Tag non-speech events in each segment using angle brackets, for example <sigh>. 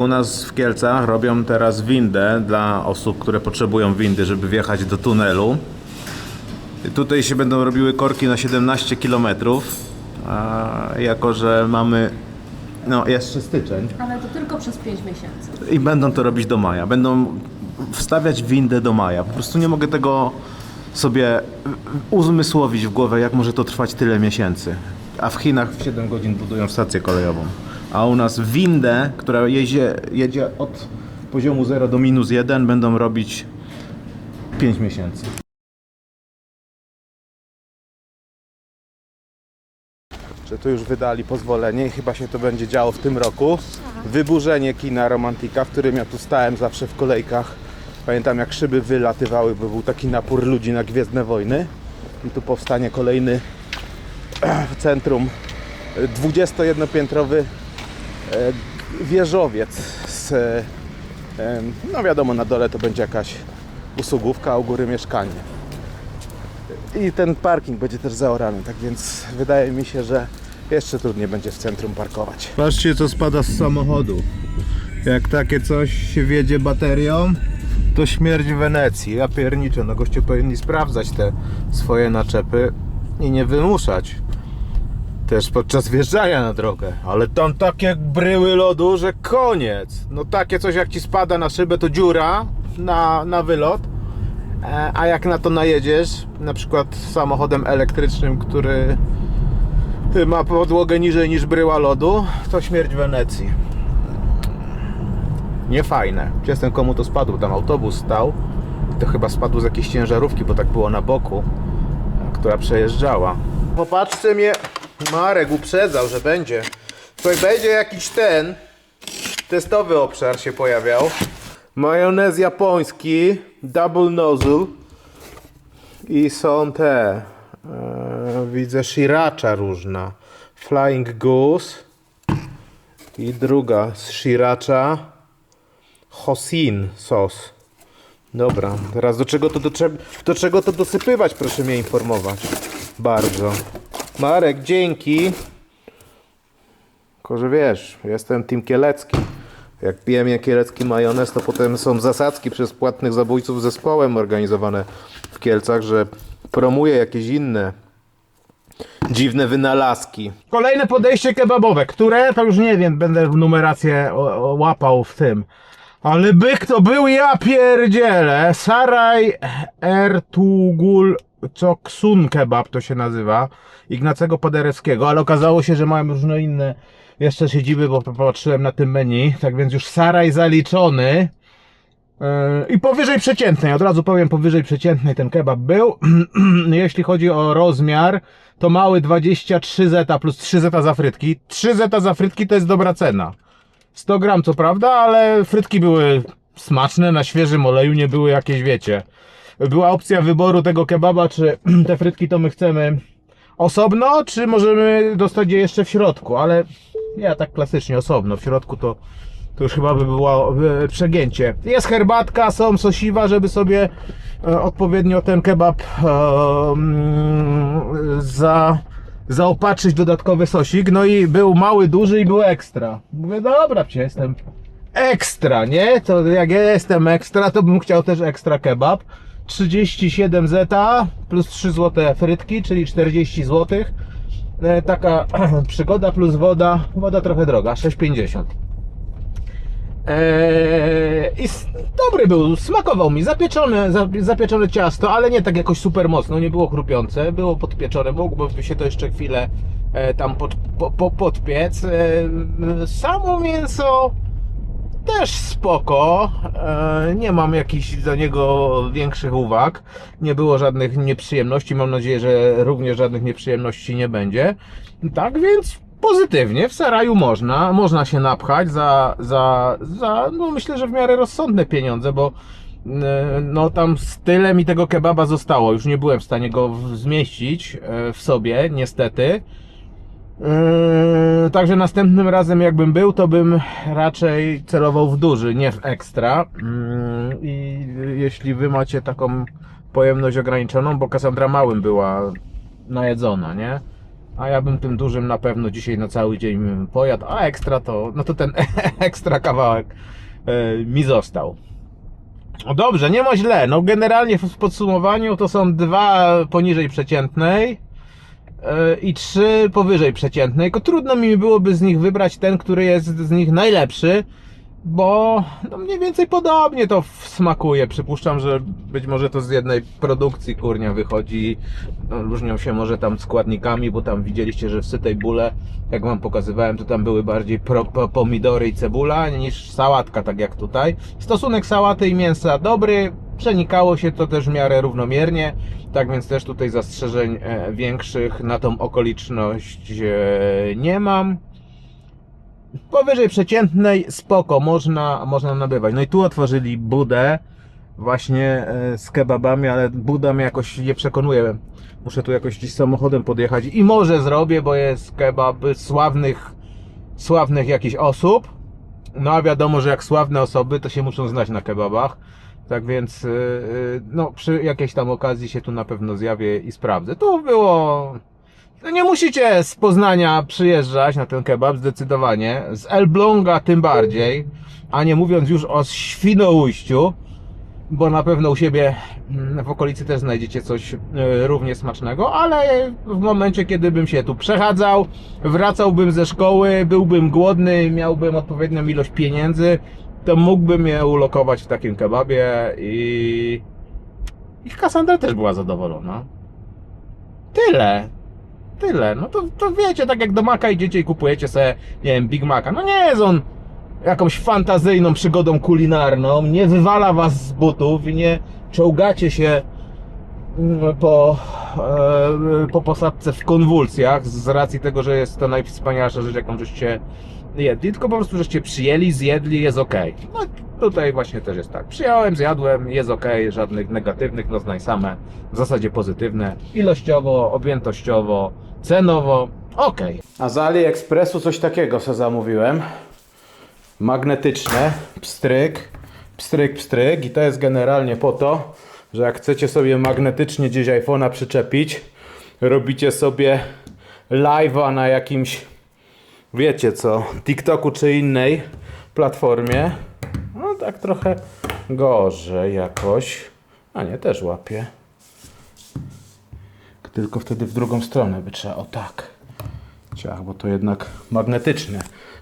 U nas w Kielcach robią teraz windę dla osób, które potrzebują windy, żeby wjechać do tunelu. Tutaj się będą robiły korki na 17 km. A jako, że mamy no, jeszcze styczeń Ale to tylko przez 5 miesięcy. i będą to robić do maja. Będą wstawiać windę do maja. Po prostu nie mogę tego sobie uzmysłowić w głowę, jak może to trwać tyle miesięcy. A w Chinach w 7 godzin budują stację kolejową. A u nas windę, która jedzie, jedzie od poziomu 0 do minus 1, będą robić 5 miesięcy. że tu już wydali pozwolenie i chyba się to będzie działo w tym roku. Wyburzenie kina Romantika, w którym ja tu stałem zawsze w kolejkach. Pamiętam jak szyby wylatywały, bo był taki napór ludzi na Gwiezdne Wojny. I tu powstanie kolejny w <clears throat> centrum 21-piętrowy e, wieżowiec z, e, no wiadomo, na dole to będzie jakaś usługówka, a u góry mieszkanie. I ten parking będzie też zaorany, tak więc wydaje mi się, że jeszcze trudniej będzie w centrum parkować. Patrzcie co spada z samochodu. Jak takie coś się wiedzie baterią, to śmierć w Wenecji. Ja pierniczę, no goście powinni sprawdzać te swoje naczepy i nie wymuszać. Też podczas wjeżdżania na drogę. Ale tam takie bryły lodu, że koniec. No takie coś jak ci spada na szybę, to dziura na, na wylot. E, A jak na to najedziesz, na przykład samochodem elektrycznym, który ma podłogę niżej niż bryła lodu, to śmierć Wenecji. Niefajne. Jestem komu to spadł, tam autobus stał. To chyba spadł z jakiejś ciężarówki, bo tak było na boku, która przejeżdżała. Popatrzcie mnie, Marek uprzedzał, że będzie. Tutaj będzie jakiś ten testowy obszar się pojawiał. Majonez japoński, double nozzle i są te, e, widzę sriracha różna, flying goose i druga z sriracha, hosin sos. Dobra, teraz do czego to, do, do czego to dosypywać, proszę mnie informować. Bardzo. Marek, dzięki. Tylko, że wiesz, jestem Team Kielecki. Jak pijemy kielecki majonez, to potem są zasadzki przez płatnych zabójców zespołem organizowane w Kielcach, że promuje jakieś inne dziwne wynalazki. Kolejne podejście kebabowe, które to już nie wiem, będę numerację łapał w tym. Ale byk to był, ja pierdzielę. Saraj Ertugul Coksun Kebab to się nazywa. Ignacego Paderewskiego, ale okazało się, że mają różne inne jeszcze siedziby, bo popatrzyłem na tym menu. Tak więc już Saraj zaliczony. Yy, I powyżej przeciętnej, od razu powiem, powyżej przeciętnej ten kebab był. <clears throat> Jeśli chodzi o rozmiar, to mały 23 zeta plus 3 zeta za frytki. 3 zeta za frytki to jest dobra cena. 100 gram co prawda, ale frytki były smaczne, na świeżym oleju, nie były jakieś, wiecie. Była opcja wyboru tego kebaba, czy <clears throat> te frytki to my chcemy osobno, czy możemy dostać je jeszcze w środku, ale ja tak klasycznie osobno, w środku to, to już chyba by było przegięcie. Jest herbatka, są sosiwa, żeby sobie e, odpowiednio ten kebab e, mm, za, zaopatrzyć dodatkowy sosik. No i był mały, duży i był ekstra. Mówię, dobra, przecież jestem ekstra, nie? To jak ja jestem ekstra, to bym chciał też ekstra kebab. 37 zeta plus 3 złote frytki, czyli 40 zł. Taka <clears throat> przygoda plus woda. Woda trochę droga, 6,50. Eee, I dobry był, smakował mi, zapieczone, za- zapieczone ciasto, ale nie tak jakoś super mocno, nie było chrupiące, było podpieczone, mógłby się to jeszcze chwilę e, tam pod, po, po, podpiec. E, samo mięso też spoko, e, nie mam jakichś do niego większych uwag, nie było żadnych nieprzyjemności, mam nadzieję, że również żadnych nieprzyjemności nie będzie. Tak więc pozytywnie, w Saraju można, można się napchać za, za, za no myślę, że w miarę rozsądne pieniądze, bo e, no tam z tyle mi tego kebaba zostało, już nie byłem w stanie go zmieścić e, w sobie, niestety. Yy, także następnym razem jakbym był, to bym raczej celował w duży, nie w ekstra. Yy, I jeśli wy macie taką pojemność ograniczoną, bo Cassandra małym była najedzona, nie? A ja bym tym dużym na pewno dzisiaj na cały dzień pojadł, a ekstra to, no to ten <laughs> ekstra kawałek e, mi został. No Dobrze, nie ma źle. No generalnie w podsumowaniu to są dwa poniżej przeciętnej i trzy powyżej przeciętnej. Tylko trudno mi byłoby z nich wybrać ten, który jest z nich najlepszy, bo no mniej więcej podobnie to smakuje. Przypuszczam, że być może to z jednej produkcji kurnia wychodzi. No, różnią się może tam składnikami, bo tam widzieliście, że w sytej bóle, jak wam pokazywałem, to tam były bardziej pro, po, pomidory i cebula niż sałatka, tak jak tutaj. Stosunek sałaty i mięsa dobry, przenikało się to też w miarę równomiernie, tak więc też tutaj zastrzeżeń e, większych na tą okoliczność e, nie mam. Powyżej przeciętnej spoko, można, można nabywać. No i tu otworzyli budę właśnie e, z kebabami, ale Buda mnie jakoś nie przekonuje. Muszę tu jakoś gdzieś samochodem podjechać i może zrobię, bo jest kebab sławnych, sławnych jakichś osób. No a wiadomo, że jak sławne osoby, to się muszą znać na kebabach. Tak więc, yy, yy, no, przy jakiejś tam okazji się tu na pewno zjawię i sprawdzę. Tu było. No nie musicie z Poznania przyjeżdżać na ten kebab, zdecydowanie. Z Elbląga tym bardziej. A nie mówiąc już o Świnoujściu bo na pewno u siebie mm, w okolicy też znajdziecie coś e, równie smacznego, ale w momencie, kiedy bym się tu przechadzał, wracałbym ze szkoły, byłbym głodny, miałbym odpowiednią ilość pieniędzy, to mógłbym je ulokować w takim kebabie i... I Kassandra też była zadowolona. Tyle. Tyle. No to, to wiecie, tak jak do Maka idziecie i kupujecie sobie, nie wiem, Big Maca. No nie jest on jakąś fantazyjną przygodą kulinarną, nie wywala was z butów i nie czołgacie się mm, po, e, po posadce w konwulsjach z racji tego, że jest to najwspanialsza rzecz, jaką żeście jedli, tylko po prostu żeście przyjęli, zjedli, jest ok. No tutaj właśnie też jest tak. Przyjąłem, zjadłem, jest ok, żadnych negatywnych, no znaj same, w zasadzie pozytywne, ilościowo, objętościowo, cenowo, ok. A z AliExpressu coś takiego sobie zamówiłem magnetyczne, pstryk, pstryk, pstryk i to jest generalnie po to, że jak chcecie sobie magnetycznie gdzieś iPhone'a przyczepić, robicie sobie live'a na jakimś, wiecie co, TikToku czy innej platformie, no tak trochę gorzej jakoś, a nie, też łapie. Tylko wtedy w drugą stronę by trzeba, o tak. Ciach, bo to jednak magnetyczne.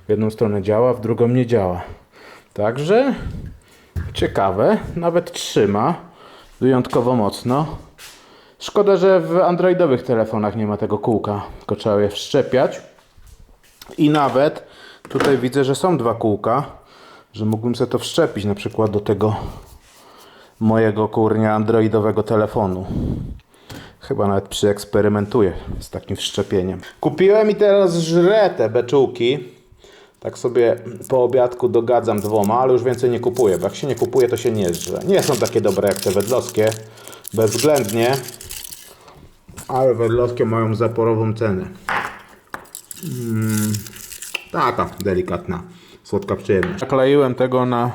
W jedną stronę działa, w drugą nie działa. Także ciekawe, nawet trzyma wyjątkowo mocno. Szkoda, że w androidowych telefonach nie ma tego kółka, tylko trzeba je wszczepiać. I nawet tutaj widzę, że są dwa kółka, że mógłbym sobie to wszczepić na przykład do tego mojego kurnia androidowego telefonu. Chyba nawet przyeksperymentuję z takim wszczepieniem. Kupiłem i teraz żrę te beczułki. Tak sobie po obiadku dogadzam dwoma, ale już więcej nie kupuję, bo jak się nie kupuje, to się nie żre. Nie są takie dobre jak te wedlowskie, bezwzględnie, ale wedlowskie mają zaporową cenę. Mm, taka delikatna, słodka przyjemność. Nakleiłem tego na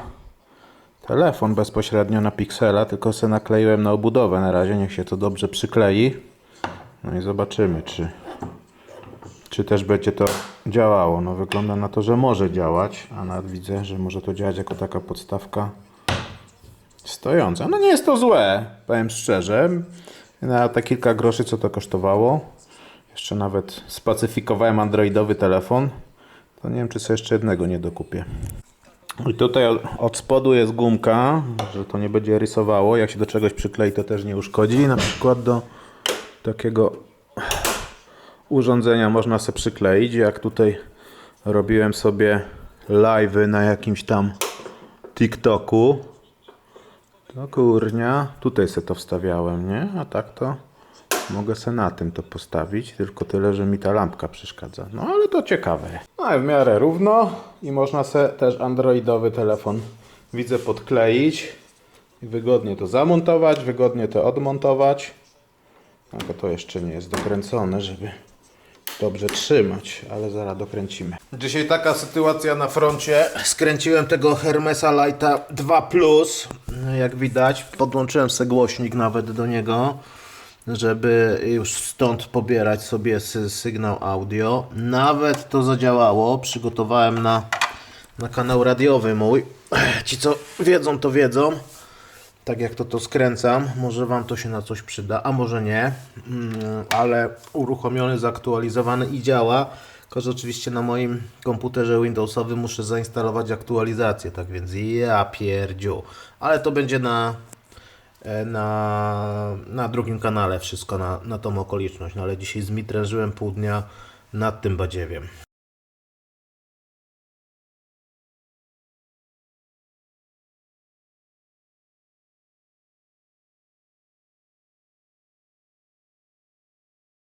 telefon bezpośrednio na piksela, tylko se nakleiłem na obudowę na razie, niech się to dobrze przyklei. No i zobaczymy, czy, czy też będzie to działało. No wygląda na to, że może działać, a nawet widzę, że może to działać jako taka podstawka stojąca. No nie jest to złe, powiem szczerze. Na te kilka groszy, co to kosztowało. Jeszcze nawet spacyfikowałem androidowy telefon. To nie wiem, czy sobie jeszcze jednego nie dokupię. I tutaj od- od spodu jest gumka, że to nie będzie rysowało. Jak się do czegoś przyklei, to też nie uszkodzi. Na przykład do takiego urządzenia można sobie przykleić. Jak tutaj robiłem sobie live'y na jakimś tam TikToku. To kurnia, tutaj sobie to wstawiałem, nie? A tak to mogę sobie na tym to postawić, tylko tyle, że mi ta lampka przeszkadza. No ale to ciekawe. No i w miarę równo i można sobie też androidowy telefon widzę podkleić i wygodnie to zamontować, wygodnie to odmontować. Tylko to jeszcze nie jest dokręcone, żeby dobrze trzymać, ale zaraz dokręcimy. Dzisiaj taka sytuacja na froncie. Skręciłem tego Hermesa Lighta 2 Plus. Jak widać, podłączyłem sobie głośnik nawet do niego. Żeby już stąd pobierać sobie sy- sygnał audio. Nawet to zadziałało. Przygotowałem na, na kanał radiowy mój. <clears throat> Ci co wiedzą, to wiedzą. Tak jak to to skręcam. Może Wam to się na coś przyda, a może nie. Mm, Ale uruchomiony, zaktualizowany i działa. Tylko, że oczywiście na moim komputerze Windowsowym muszę zainstalować aktualizację. Tak więc ja pierdziu. Ale to będzie na na, na drugim kanale wszystko na, na tą okoliczność. No ale dzisiaj zmitrężyłem pół dnia nad tym badziewiem.